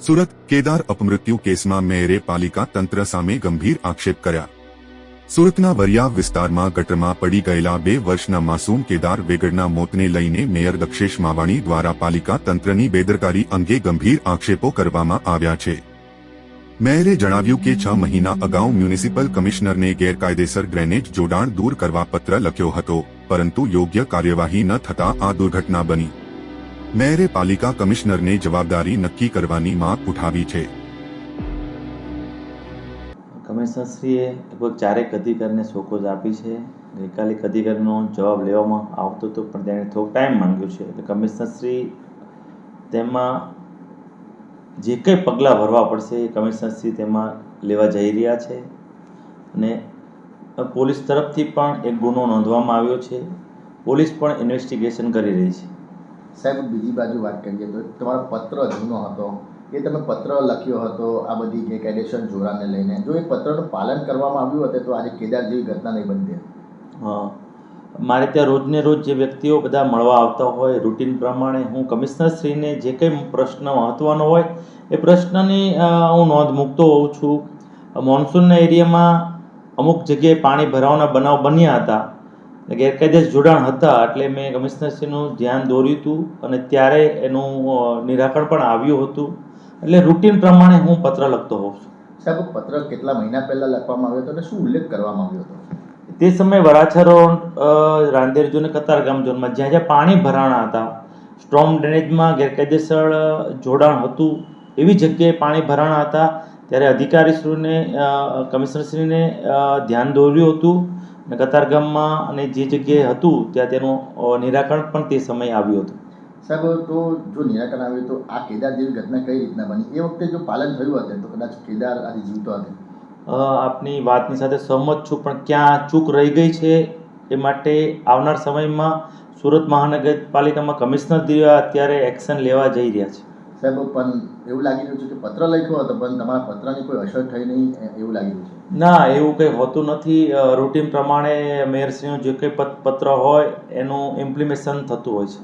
સુરત કેદાર અપમૃત્યુ કેસમાં મેયરે પાલિકા તંત્ર સામે ગંભીર આક્ષેપ કર્યા. સુરતના વરિયા વિસ્તારમાં ગટરમાં પડી ગયેલા બે વર્ષના માસૂમ કેદાર વેગડના મોતને લઈને મેયર દક્ષેશ માવાણી દ્વારા પાલિકા તંત્રની બેદરકારી અંગે ગંભીર આક્ષેપો કરવામાં આવ્યા છે. મેયરે જણાવ્યું કે છ મહિના અગાઉ મ્યુનિસિપલ કમિશનરને ગેરકાયદેસર ગ્રેનેજ જોડાણ દૂર કરવા પત્ર લખ્યો હતો, પરંતુ યોગ્ય કાર્યવાહી ન થતા આ દુર્ઘટના બની. મેયરે પાલિકા કમિશનરને જવાબદારી નક્કી કરવાની માંગ ઉઠાવી છે. કમિશનરશ્રીએ લગભગ ચારેક અધિકારીને સોકોજ આપી છે. ગઈકાલે એક અધિકારીનો જવાબ લેવામાં આવતો હતો, પણ તેણે થોડો ટાઈમ માંગ્યો છે. એટલે કમિશનરશ્રી તેમાં જે કંઈ પગલાં ભરવા પડશે એ કમિશનરશ્રી તેમાં લેવા જઈ રહ્યા છે. અને પોલીસ તરફથી પણ એક ગુનો નોંધવામાં આવ્યો છે. પોલીસ પણ ઇન્વેસ્ટિગેશન કરી રહી છે. સાહેબ, બીજી બાજુ વાત કરીએ તો તમારો પત્ર જૂનો હતો, એ તમે પત્ર લખ્યો હતો, આ બધી ગેરકાયદેસર જોડાણને લઈને. જો એ પત્રનું પાલન કરવામાં આવ્યું હતું તો આજે કેદાર જેવી ઘટના નહીં બનતી હા. મારે ત્યાં રોજને રોજ જે વ્યક્તિઓ બધા મળવા આવતા હોય, રૂટીન પ્રમાણે હું કમિશનરશ્રીને જે કંઈ પ્રશ્ન મહત્ત્વનો હોય, એ પ્રશ્નની હું નોંધ મૂકતો હોઉં છું. મોન્સૂનના એરિયામાં અમુક જગ્યાએ પાણી ભરાવાના બનાવ બન્યા હતા. ગેરકાયદેસર જોડાણ હતા એટલે મેં કમિશનરશ્રીનું ધ્યાન દોર્યું હતું અને ત્યારે એનું નિરાકરણ પણ આવ્યું હતું. એટલે રૂટીન પ્રમાણે હું પત્ર લખતો હોઉં છું. સાહેબ પત્ર કેટલા મહિના પહેલાં લખવામાં આવ્યો હતો અને શું ઉલ્લેખ કરવામાં આવ્યો હતો? તે સમયે વરાછરો રોડ અ, રાંદેર ઝોન અને કતારગામ ઝોનમાં જ્યાં જ્યાં પાણી ભરાણા હતા સ્ટ્રોમ ડ્રેનેજમાં ગેરકાયદેસર જોડાણ હતું એવી જગ્યાએ પાણી ભરાણા હતા. ત્યારે અધિકારીશ્રીને કમિશનરશ્રીને ધ્યાન દોર્યું હતું. અને કતારગામમાં અને જે જગ્યાએ હતું ત્યાં તેનું નિરાકરણ પણ તે સમયે આવ્યું હતું. સાહેબ તો જો નિરાકરણ આવ્યું તો આ કેદાર જેવી ઘટના કઈ રીતના બની? એ વખતે જો પાલન થયું હતું તો કદાચ કેદાર આજે જીવતો હતો. આપની વાતની સાથે સહમત છું પણ ક્યાં ચૂક રહી ગઈ છે એ માટે આવનાર સમયમાં સુરત મહાનગરપાલિકામાં કમિશનર દ્વારા અત્યારે એક્શન લેવા જઈ રહ્યા છે. સાહેબ, પણ એવું લાગી રહ્યું છે કે પત્ર લખ્યો હતો, પણ તમારા પત્રની કોઈ અસર થઈ નહીં એવું લાગી રહ્યું છે. ના, એવું કંઈ હોતું નથી. રૂટીન પ્રમાણે મેયરશ્રીનું જે કંઈ પત્ર હોય, એનું ઇમ્પ્લિમેશન થતું હોય છે.